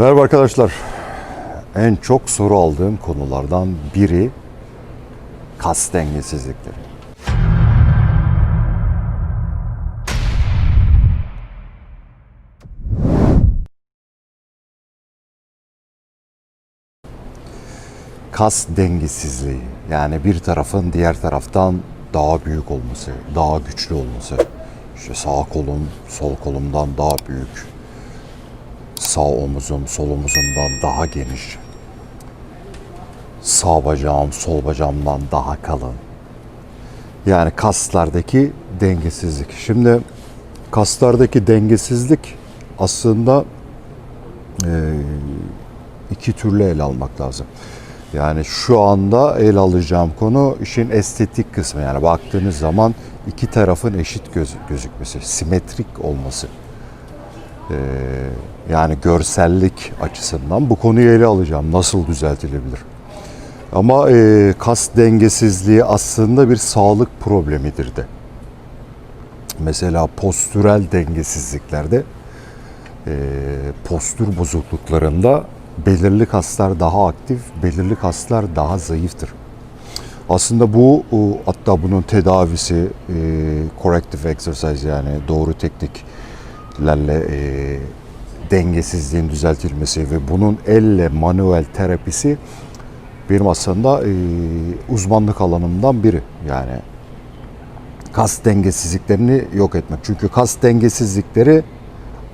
Merhaba arkadaşlar. En çok soru aldığım konulardan biri kas dengesizlikleri. Kas dengesizliği. Yani bir tarafın diğer taraftan daha büyük olması, daha güçlü olması. İşte sağ kolum sol kolumdan daha büyük, Sağ omuzum sol omuzumdan daha geniş. Sağ bacağım sol bacağımdan daha kalın. Yani kaslardaki dengesizlik. Şimdi kaslardaki dengesizlik aslında e, iki türlü ele almak lazım. Yani şu anda el alacağım konu işin estetik kısmı. Yani baktığınız zaman iki tarafın eşit göz, gözükmesi, simetrik olması. Ee, yani görsellik açısından bu konuyu ele alacağım. Nasıl düzeltilebilir? Ama e, kas dengesizliği aslında bir sağlık problemidir de. Mesela postürel dengesizliklerde, e, postür bozukluklarında belirli kaslar daha aktif, belirli kaslar daha zayıftır. Aslında bu hatta bunun tedavisi e, corrective exercise yani doğru tekniklerle e, dengesizliğin düzeltilmesi ve bunun elle manuel terapisi benim aslında e, uzmanlık alanımdan biri. Yani kas dengesizliklerini yok etmek. Çünkü kas dengesizlikleri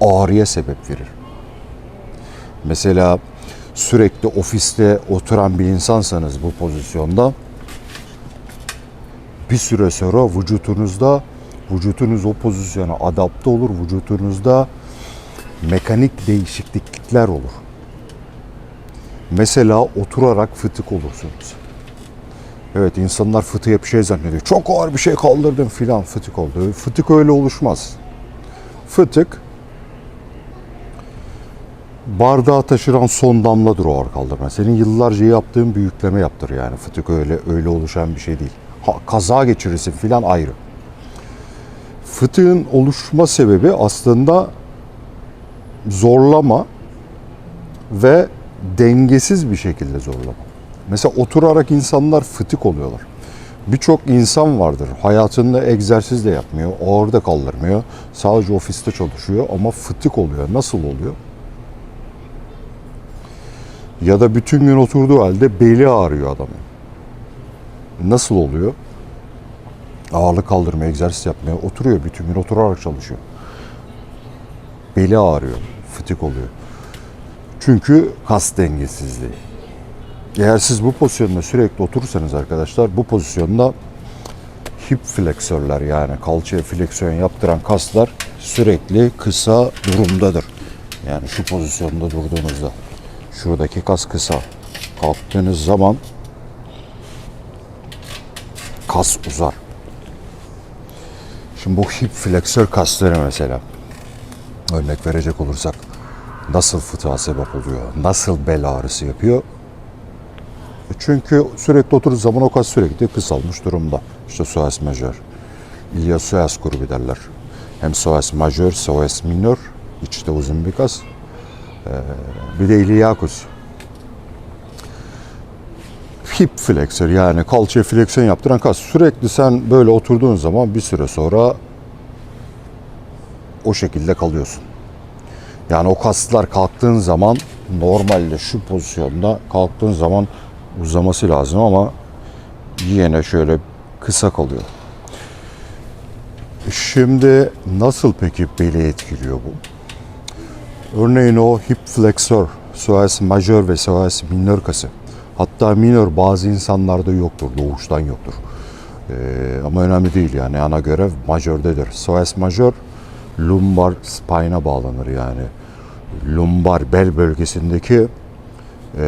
ağrıya sebep verir. Mesela sürekli ofiste oturan bir insansanız bu pozisyonda bir süre sonra vücutunuzda vücutunuz o pozisyona adapte olur. Vücutunuzda mekanik değişiklikler olur. Mesela oturarak fıtık olursunuz. Evet insanlar fıtığa bir şey zannediyor. Çok ağır bir şey kaldırdım filan fıtık oldu. Fıtık öyle oluşmaz. Fıtık bardağı taşıran son damladır o ağır kaldırma. Senin yıllarca yaptığın bir yükleme yaptır yani. Fıtık öyle öyle oluşan bir şey değil. Ha, kaza geçirirsin filan ayrı. Fıtığın oluşma sebebi aslında zorlama ve dengesiz bir şekilde zorlama. Mesela oturarak insanlar fıtık oluyorlar. Birçok insan vardır. Hayatında egzersiz de yapmıyor, ağır da kaldırmıyor. Sadece ofiste çalışıyor ama fıtık oluyor. Nasıl oluyor? Ya da bütün gün oturduğu halde beli ağrıyor adamın. Nasıl oluyor? Ağırlık kaldırmıyor, egzersiz yapmıyor. Oturuyor bütün gün oturarak çalışıyor. Beli ağrıyor, fıtık oluyor. Çünkü kas dengesizliği. Eğer siz bu pozisyonda sürekli oturursanız arkadaşlar bu pozisyonda hip fleksörler yani kalçaya fleksiyon yaptıran kaslar sürekli kısa durumdadır. Yani şu pozisyonda durduğunuzda şuradaki kas kısa. Kalktığınız zaman kas uzar. Şimdi bu hip fleksör kasları mesela örnek verecek olursak nasıl fıtığa sebep oluyor? Nasıl bel ağrısı yapıyor? Çünkü sürekli oturduğu zaman o kas sürekli kısalmış durumda. İşte psoas majör. Iliopsoas grubu derler. Hem psoas majör, psoas minör. içte uzun bir kas. Ee, bir de iliacus. Hip fleksör yani kalça fleksiyon yaptıran kas. Sürekli sen böyle oturduğun zaman bir süre sonra o şekilde kalıyorsun. Yani o kaslar kalktığın zaman normalde şu pozisyonda kalktığın zaman uzaması lazım ama yine şöyle kısa kalıyor. Şimdi nasıl peki beli etkiliyor bu? Örneğin o hip fleksör, psoas majör ve psoas minör kası. Hatta minör bazı insanlarda yoktur, doğuştan yoktur. Ee, ama önemli değil yani ana görev majördedir. Psoas majör lumbar spine'a bağlanır yani. Lumbar bel bölgesindeki e,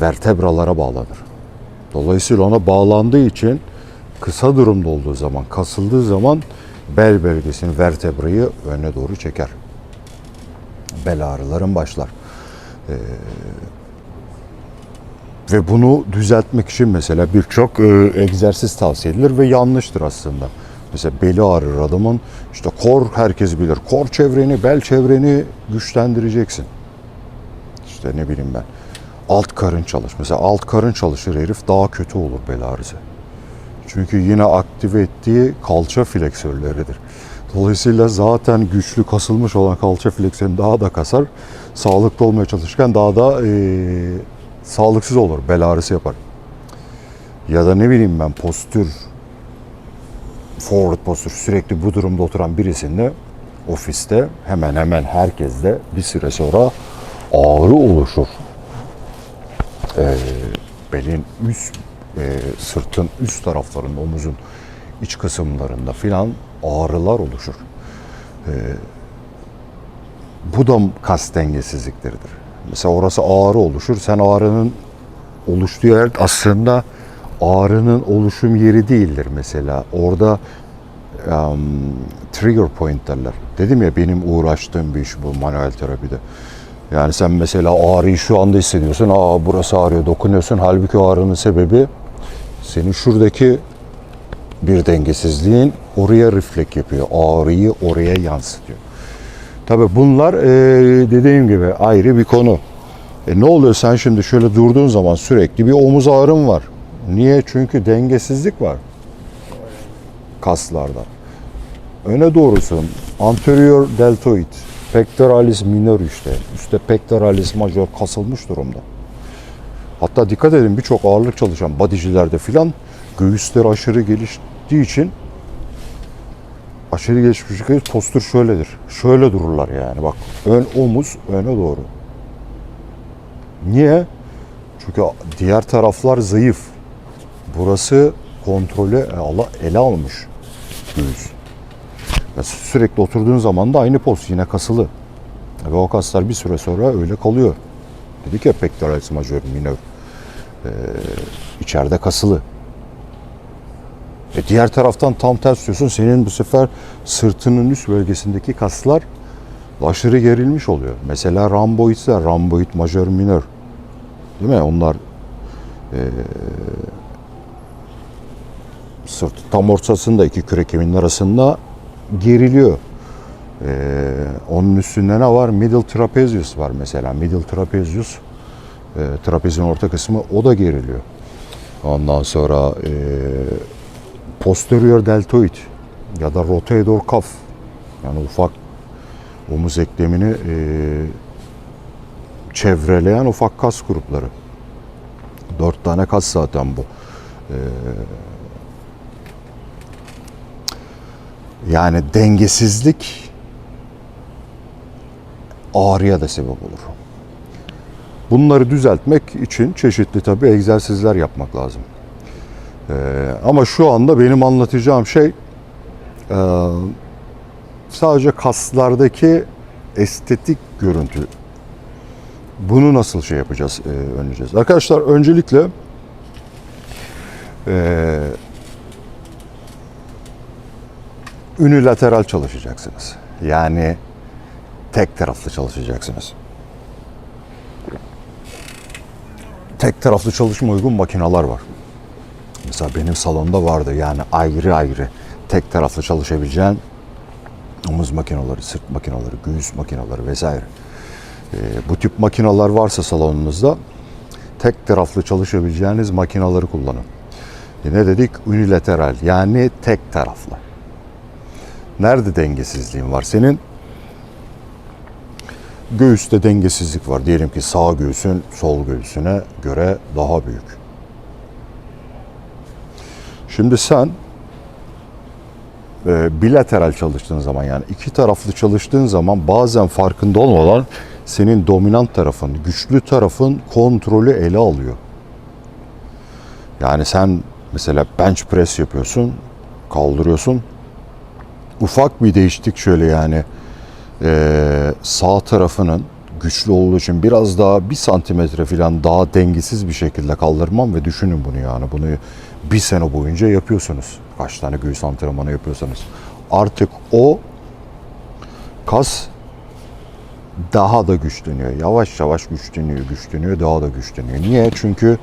vertebralara bağlanır. Dolayısıyla ona bağlandığı için kısa durumda olduğu zaman, kasıldığı zaman bel bölgesinin vertebrayı öne doğru çeker. Bel ağrıların başlar. Ee, ve bunu düzeltmek için mesela birçok e, egzersiz tavsiye edilir ve yanlıştır aslında. Mesela beli ağrır adamın. İşte kor herkes bilir. Kor çevreni, bel çevreni güçlendireceksin. işte ne bileyim ben. Alt karın çalış. Mesela alt karın çalışır herif daha kötü olur bel ağrısı. Çünkü yine aktive ettiği kalça fleksörleridir. Dolayısıyla zaten güçlü kasılmış olan kalça fleksörünü daha da kasar. Sağlıklı olmaya çalışırken daha da eee, sağlıksız olur. Bel ağrısı yapar. Ya da ne bileyim ben postür, forward postür sürekli bu durumda oturan birisinde ofiste hemen hemen herkeste bir süre sonra ağrı oluşur. Ee, belin üst, e, sırtın üst taraflarında, omuzun iç kısımlarında filan ağrılar oluşur. Ee, bu da kas dengesizlikleridir. Mesela orası ağrı oluşur. Sen ağrının oluştuğu yer aslında ağrının oluşum yeri değildir mesela. Orada um, trigger point derler. Dedim ya benim uğraştığım bir iş bu manuel terapide. Yani sen mesela ağrıyı şu anda hissediyorsun. Aa burası ağrıyor dokunuyorsun. Halbuki ağrının sebebi senin şuradaki bir dengesizliğin oraya reflek yapıyor. Ağrıyı oraya yansıtıyor. Tabii bunlar e, dediğim gibi ayrı bir konu. E ne oluyor sen şimdi şöyle durduğun zaman sürekli bir omuz ağrın var. Niye? Çünkü dengesizlik var kaslarda. Öne doğrusun. Anterior deltoid, pectoralis minor işte. Üstte pectoralis major kasılmış durumda. Hatta dikkat edin birçok ağırlık çalışan bodycilerde filan göğüsleri aşırı geliştiği için aşırı gelişmiş göğüs postür şöyledir. Şöyle dururlar yani bak. Ön omuz öne doğru. Niye? Çünkü diğer taraflar zayıf. Burası kontrolü ele, ele almış göğüs. Sürekli oturduğun zaman da aynı poz yine kasılı. Ve o kaslar bir süre sonra öyle kalıyor. Dedik ya pectoralis major, minor. Ee, içeride kasılı. E diğer taraftan tam ters diyorsun. Senin bu sefer sırtının üst bölgesindeki kaslar aşırı gerilmiş oluyor. Mesela ramboidler, ramboid majör minör. Değil mi? Onlar e, sırt tam ortasında iki kemiğinin arasında geriliyor. Ee, onun üstünde ne var? Middle trapezius var mesela. Middle trapezius e, trapezin orta kısmı o da geriliyor. Ondan sonra e, posterior deltoid ya da rotator cuff yani ufak omuz eklemini e, çevreleyen ufak kas grupları. Dört tane kas zaten bu. E, yani dengesizlik ağrıya da sebep olur. Bunları düzeltmek için çeşitli tabii egzersizler yapmak lazım. Ee, ama şu anda benim anlatacağım şey e, sadece kaslardaki estetik görüntü. Bunu nasıl şey yapacağız, e, önleyeceğiz? Arkadaşlar öncelikle e, unilateral çalışacaksınız. Yani tek taraflı çalışacaksınız. Tek taraflı çalışma uygun makineler var. Mesela benim salonda vardı yani ayrı ayrı tek taraflı çalışabileceğin omuz makineleri, sırt makineleri, göğüs makineleri vesaire. Ee, bu tip makineler varsa salonunuzda tek taraflı çalışabileceğiniz makineleri kullanın. E ne dedik? Unilateral yani tek taraflı. Nerede dengesizliğin var? Senin göğüste dengesizlik var. Diyelim ki sağ göğsün sol göğsüne göre daha büyük. Şimdi sen e, bilateral çalıştığın zaman yani iki taraflı çalıştığın zaman bazen farkında olmadan senin dominant tarafın, güçlü tarafın kontrolü ele alıyor. Yani sen mesela bench press yapıyorsun, kaldırıyorsun. Ufak bir değişiklik şöyle yani e, sağ tarafının güçlü olduğu için biraz daha bir santimetre falan daha dengesiz bir şekilde kaldırmam ve düşünün bunu yani bunu bir sene boyunca yapıyorsunuz. Kaç tane göğüs antrenmanı yapıyorsanız. Artık o kas daha da güçleniyor. Yavaş yavaş güçleniyor, güçleniyor, daha da güçleniyor. Niye? Çünkü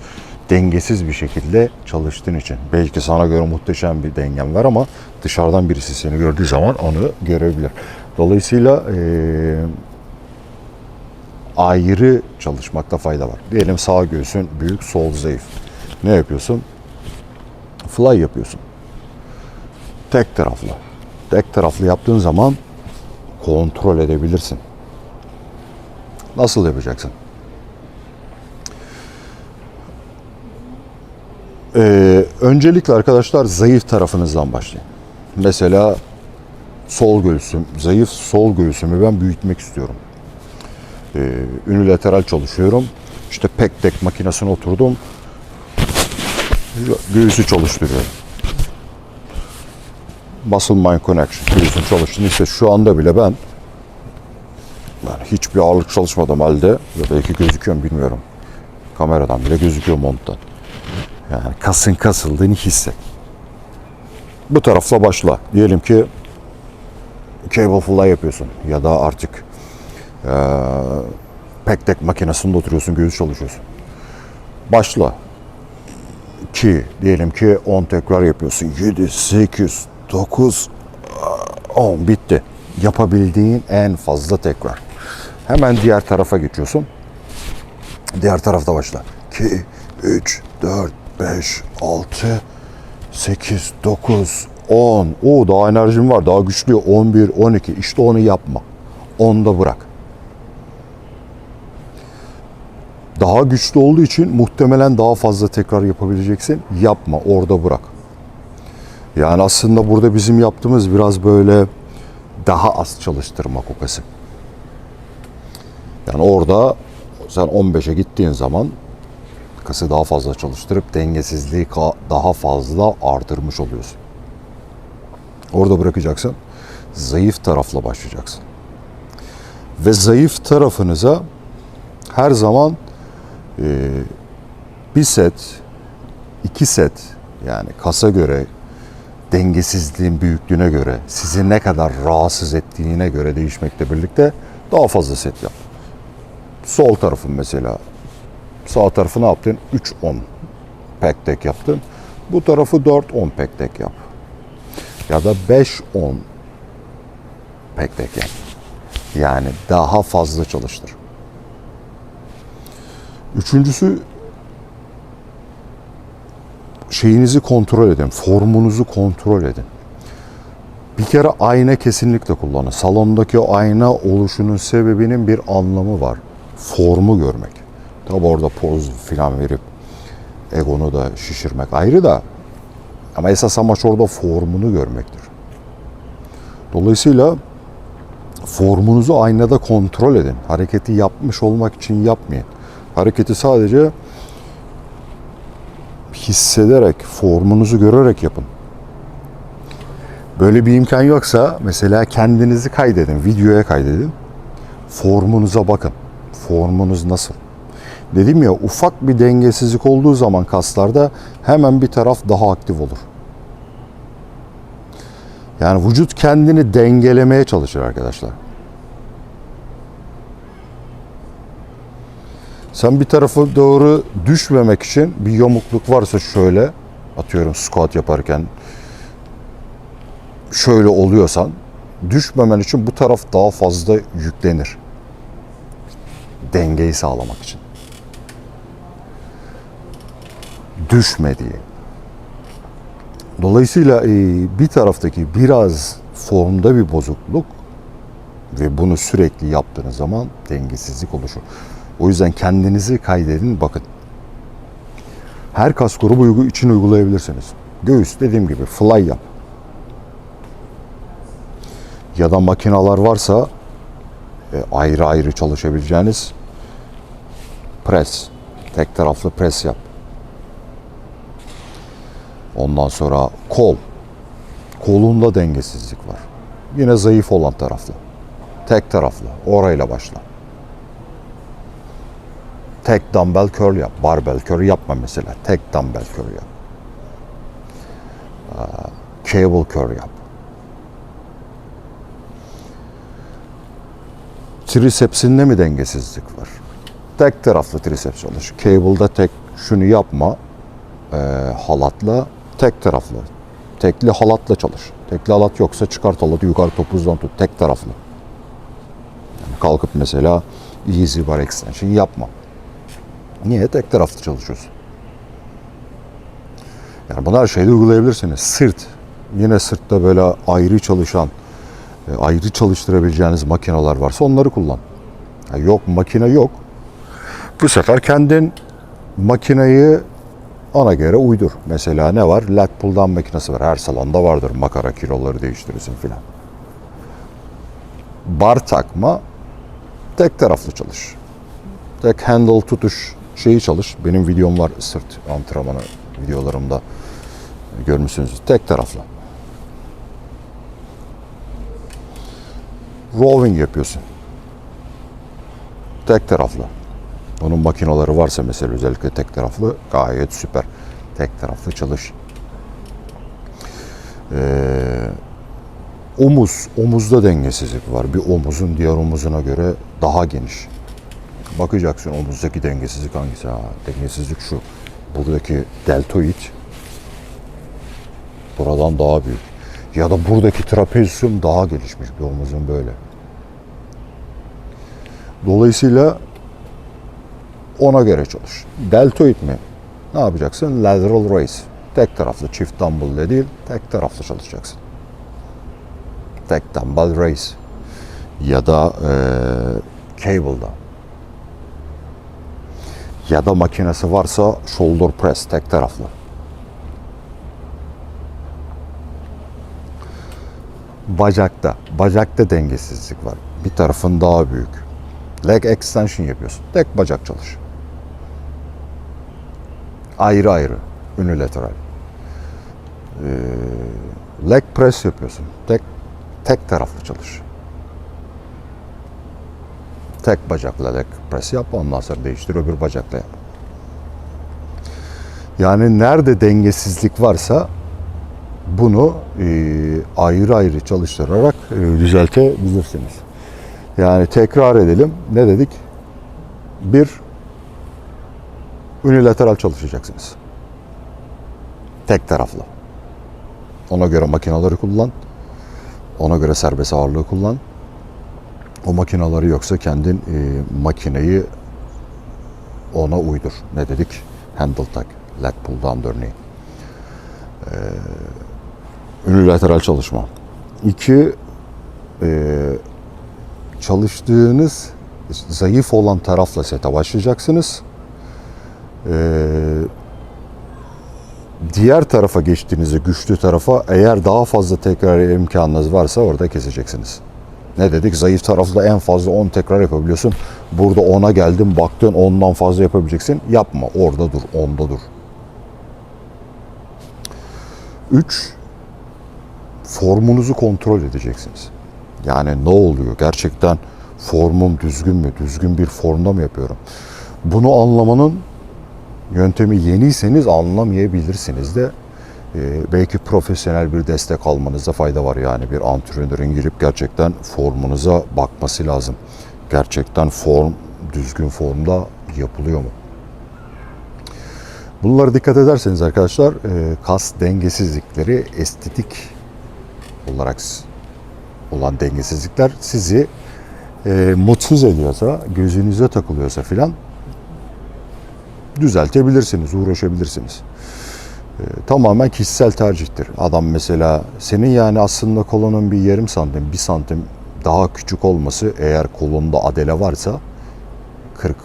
dengesiz bir şekilde çalıştığın için. Belki sana göre muhteşem bir dengen var ama dışarıdan birisi seni gördüğü zaman onu görebilir. Dolayısıyla eee ayrı çalışmakta fayda var. Diyelim sağ göğsün büyük, sol zayıf. Ne yapıyorsun? Fly yapıyorsun. Tek taraflı. Tek taraflı yaptığın zaman kontrol edebilirsin. Nasıl yapacaksın? Ee, öncelikle arkadaşlar zayıf tarafınızdan başlayın. Mesela sol göğsüm, zayıf sol göğsümü ben büyütmek istiyorum. Ee, unilateral çalışıyorum. İşte pek tek makinesine oturdum. Göğüsü çalıştırıyorum. Muscle mind connection göğsün çalıştığını işte şu anda bile ben yani hiçbir ağırlık çalışmadım halde ya belki gözüküyorum bilmiyorum. Kameradan bile gözüküyor monttan. Yani kasın kasıldığını hisset. Bu tarafla başla. Diyelim ki cable fly yapıyorsun ya da artık eee pek tek makinesinde oturuyorsun, göğüs çalışıyorsun. Başla. 2 diyelim ki 10 tekrar yapıyorsun. 7, 8, 9, 10 bitti. Yapabildiğin en fazla tekrar. Hemen diğer tarafa geçiyorsun. Diğer tarafta başla. 2, 3, 4, 5, 6, 8, 9, 10. Oo daha enerjim var. Daha güçlü. 11, 12. İşte onu yapma. Onda bırak. Daha güçlü olduğu için muhtemelen daha fazla tekrar yapabileceksin. Yapma. Orada bırak. Yani aslında burada bizim yaptığımız biraz böyle daha az çalıştırmak o kası. Yani orada sen 15'e gittiğin zaman kası daha fazla çalıştırıp dengesizliği daha fazla artırmış oluyorsun. Orada bırakacaksın. Zayıf tarafla başlayacaksın. Ve zayıf tarafınıza her zaman bir set, iki set yani kasa göre dengesizliğin büyüklüğüne göre, sizi ne kadar rahatsız ettiğine göre değişmekle birlikte daha fazla set yap. Sol tarafın mesela sağ tarafı ne yaptın? 3-10 pek tek yaptın. Bu tarafı 4-10 pek tek yap. Ya da 5-10 pek tek yap. Yani daha fazla çalıştır. Üçüncüsü şeyinizi kontrol edin, formunuzu kontrol edin. Bir kere ayna kesinlikle kullanın. Salondaki ayna oluşunun sebebinin bir anlamı var. Formu görmek. Tabi orada poz filan verip egonu da şişirmek ayrı da ama esas amaç orada formunu görmektir. Dolayısıyla formunuzu aynada kontrol edin. Hareketi yapmış olmak için yapmayın. Hareketi sadece hissederek, formunuzu görerek yapın. Böyle bir imkan yoksa mesela kendinizi kaydedin, videoya kaydedin. Formunuza bakın. Formunuz nasıl? Dedim ya ufak bir dengesizlik olduğu zaman kaslarda hemen bir taraf daha aktif olur. Yani vücut kendini dengelemeye çalışır arkadaşlar. Sen bir tarafa doğru düşmemek için bir yamukluk varsa şöyle atıyorum squat yaparken şöyle oluyorsan düşmemen için bu taraf daha fazla yüklenir. Dengeyi sağlamak için. Düşme diye. Dolayısıyla e, bir taraftaki biraz formda bir bozukluk ve bunu sürekli yaptığınız zaman dengesizlik oluşur. O yüzden kendinizi kaydedin bakın. Her kas grubu için uygulayabilirsiniz. Göğüs dediğim gibi fly yap. Ya da makinalar varsa e, ayrı ayrı çalışabileceğiniz pres. Tek taraflı pres yap. Ondan sonra kol. Kolunda dengesizlik var. Yine zayıf olan taraflı. Tek taraflı. Orayla başla. Tek dumbbell curl yap. Barbell curl yapma mesela. Tek dumbbell curl yap. Aa, Cable curl yap. Trisepsinde mi dengesizlik var? Tek taraflı triceps çalış. Cable'da tek şunu yapma. Ee, halatla tek taraflı. Tekli halatla çalış. Tekli halat yoksa çıkart halatı yukarı topuzdan tut. Tek taraflı. Yani kalkıp mesela Easy bar extension yapma. Niye? Tek taraflı çalışıyorsun. Yani bunu her şeyde uygulayabilirsiniz. Sırt. Yine sırtta böyle ayrı çalışan, e, ayrı çalıştırabileceğiniz makineler varsa onları kullan. Ha, yok makine yok. Bu sefer kendin makineyi ona göre uydur. Mesela ne var? Lat pull makinesi var. Her salonda vardır. Makara kiloları değiştirirsin filan. Bar takma tek taraflı çalış. Tek handle tutuş şeyi çalış. Benim videom var sırt antrenmanı videolarımda görmüşsünüz. Tek taraflı. Rowing yapıyorsun. Tek taraflı. Onun makineleri varsa mesela özellikle tek taraflı gayet süper. Tek taraflı çalış. Ee, omuz, omuzda dengesizlik var. Bir omuzun diğer omuzuna göre daha geniş. Bakacaksın omuzdaki dengesizlik hangisi? Ha, dengesizlik şu. Buradaki deltoid buradan daha büyük. Ya da buradaki trapezyum daha gelişmiş bir omuzun böyle. Dolayısıyla ona göre çalış. Deltoid mi? Ne yapacaksın? Lateral raise. Tek taraflı çift dumbbell ile değil, tek taraflı çalışacaksın. Tek dumbbell raise. Ya da eee cable'da. Ya da makinesi varsa shoulder press tek taraflı. Bacakta. Bacakta dengesizlik var. Bir tarafın daha büyük. Leg extension yapıyorsun. Tek bacak çalış. Ayrı ayrı. Unilateral. Ee, leg press yapıyorsun. Tek tek taraflı çalış. Tek bacakla leg press yap. Ondan sonra değiştir öbür bacakla yap. Yani nerede dengesizlik varsa bunu e, ayrı ayrı çalıştırarak e, düzeltebilirsiniz. Yani tekrar edelim. Ne dedik? Bir, unilateral çalışacaksınız. Tek taraflı. Ona göre makinaları kullan. Ona göre serbest ağırlığı kullan. O makinaları yoksa kendin e, makineyi ona uydur. Ne dedik? Handle tak, lat pull down örneği. Ee, unilateral çalışma. İki, e, çalıştığınız zayıf olan tarafla sete başlayacaksınız. Ee, diğer tarafa geçtiğinizde güçlü tarafa eğer daha fazla tekrar imkanınız varsa orada keseceksiniz. Ne dedik? Zayıf tarafla en fazla 10 tekrar yapabiliyorsun. Burada 10'a geldin baktın 10'dan fazla yapabileceksin. Yapma. Orada dur. 10'da dur. 3. Formunuzu kontrol edeceksiniz. Yani ne oluyor? Gerçekten formum düzgün mü? Düzgün bir formda mı yapıyorum? Bunu anlamanın yöntemi yeniyseniz anlamayabilirsiniz de belki profesyonel bir destek almanızda fayda var. Yani bir antrenörün girip gerçekten formunuza bakması lazım. Gerçekten form düzgün formda yapılıyor mu? Bunlara dikkat ederseniz arkadaşlar e, kas dengesizlikleri estetik olarak olan dengesizlikler sizi e, mutsuz ediyorsa, gözünüze takılıyorsa filan düzeltebilirsiniz, uğraşabilirsiniz. E, tamamen kişisel tercihtir. Adam mesela senin yani aslında kolonun bir yarım santim, bir santim daha küçük olması eğer kolunda adele varsa 40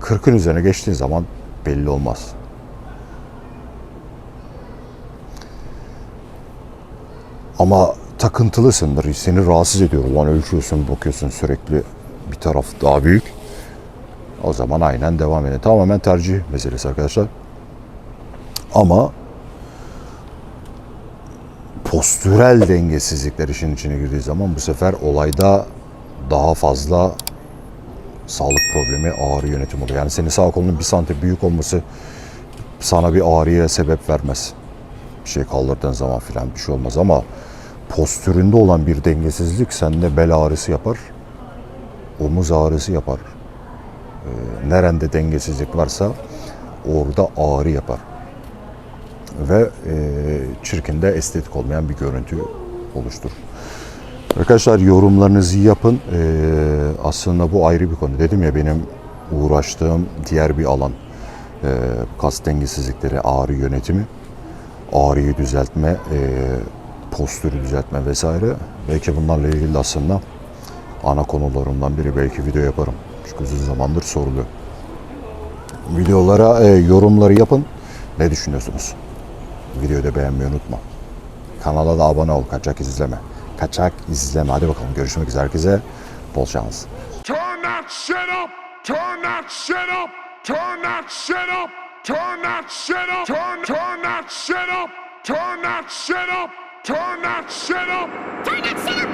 40'ın üzerine geçtiğin zaman belli olmaz. Ama takıntılısındır. Seni rahatsız ediyor. Ulan ölçüyorsun, bakıyorsun sürekli bir taraf daha büyük. O zaman aynen devam edin. Tamamen tercih meselesi arkadaşlar. Ama postürel dengesizlikler işin içine girdiği zaman bu sefer olayda daha fazla sağlık problemi, ağrı yönetimi oluyor. Yani senin sağ kolunun bir santim büyük olması sana bir ağrıya sebep vermez. Bir şey kaldırdığın zaman filan bir şey olmaz ama postüründe olan bir dengesizlik sende bel ağrısı yapar, omuz ağrısı yapar. Ee, nerede dengesizlik varsa orada ağrı yapar. Ve e, çirkinde estetik olmayan bir görüntü oluşturur. Arkadaşlar yorumlarınızı yapın. Ee, aslında bu ayrı bir konu. Dedim ya benim uğraştığım diğer bir alan. Ee, kas dengesizlikleri, ağrı yönetimi, ağrıyı düzeltme, e, postürü düzeltme vesaire. Belki bunlarla ilgili aslında ana konularımdan biri. Belki video yaparım. Çünkü uzun zamandır soruluyor. Videolara e, yorumları yapın. Ne düşünüyorsunuz? Videoyu da beğenmeyi unutma. Kanala da abone ol. Kaçak izleme. Kaçak izleme. Hadi bakalım görüşmek üzere herkese. Bol şans. Turn that shit up! Turn that shit up! Turn that shit up! Turn that shit up! Turn turn that shit up! Turn that shit up! Turn that shit up! Turn that shit up!